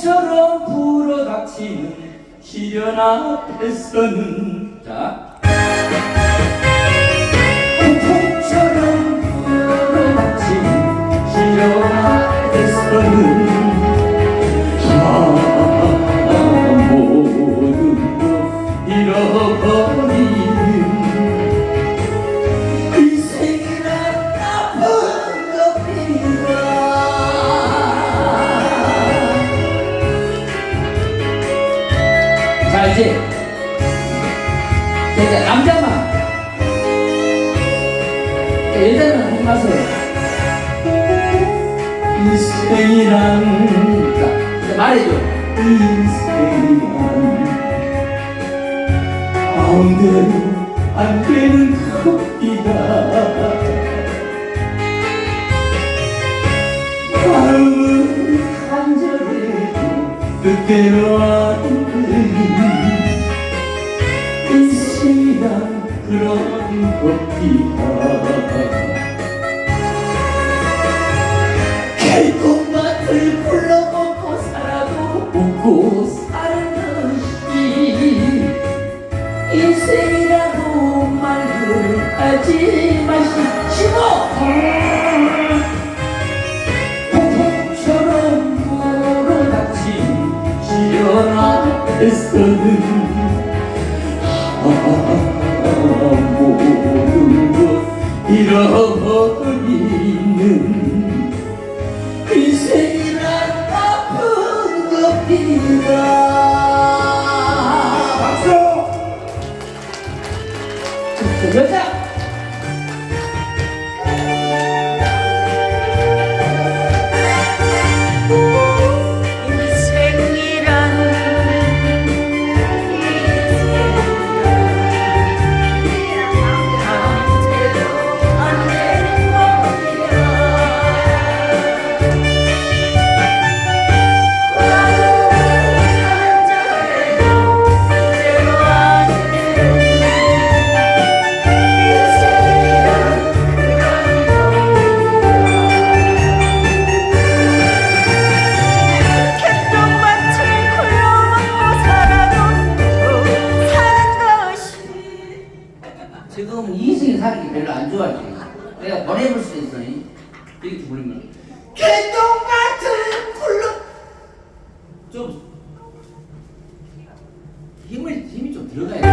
폭풍처럼 불어닥치는 시련 앞에서는 자 이제 남자만. 자, 여자는 하지 마세요 인생이란 자 이제 말해줘. 인생이란 마음대로 안 되는 커피가 마음은 간절해도 뜻대로 안 되는 인생이란 그런 커피가 개똥밭을 굴러먹고 살아도 먹고 사는 것이 인생이라고 말을 하지 시련 앞에서는 것 잃어 별로 안 좋아지. 내가 보내볼 수 있어 이렇게 부르면 갯똥밭을 굴러 좀 힘을 힘이 좀 들어가야 돼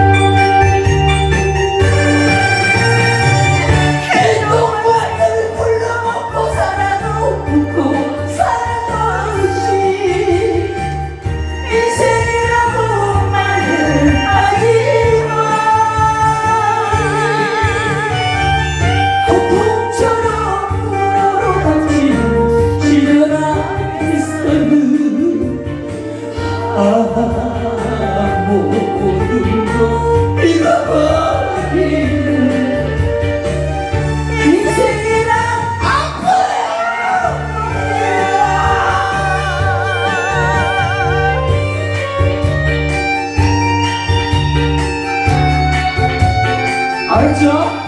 儿子.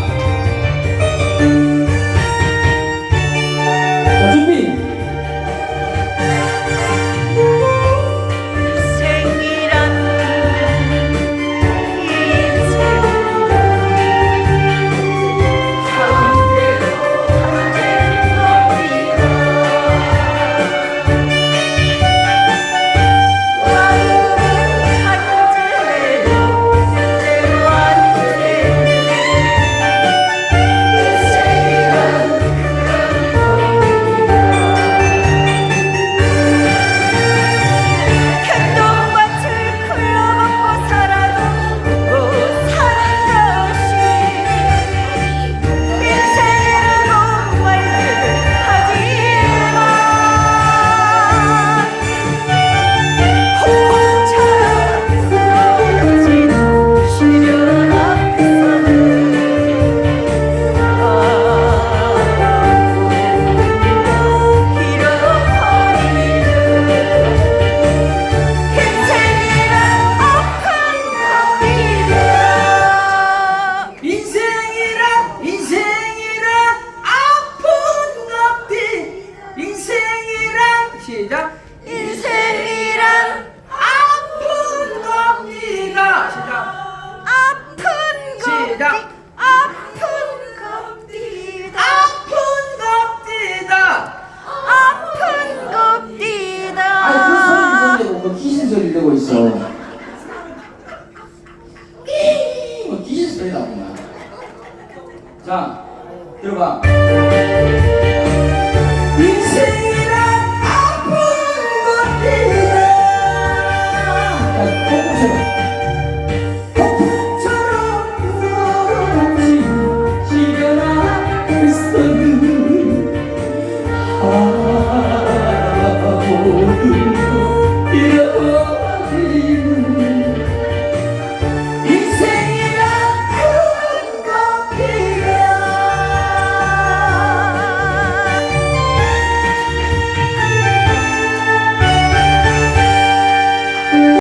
들고 있어. 뭐 귀신 소리 나구만. 자, 들어봐. 인생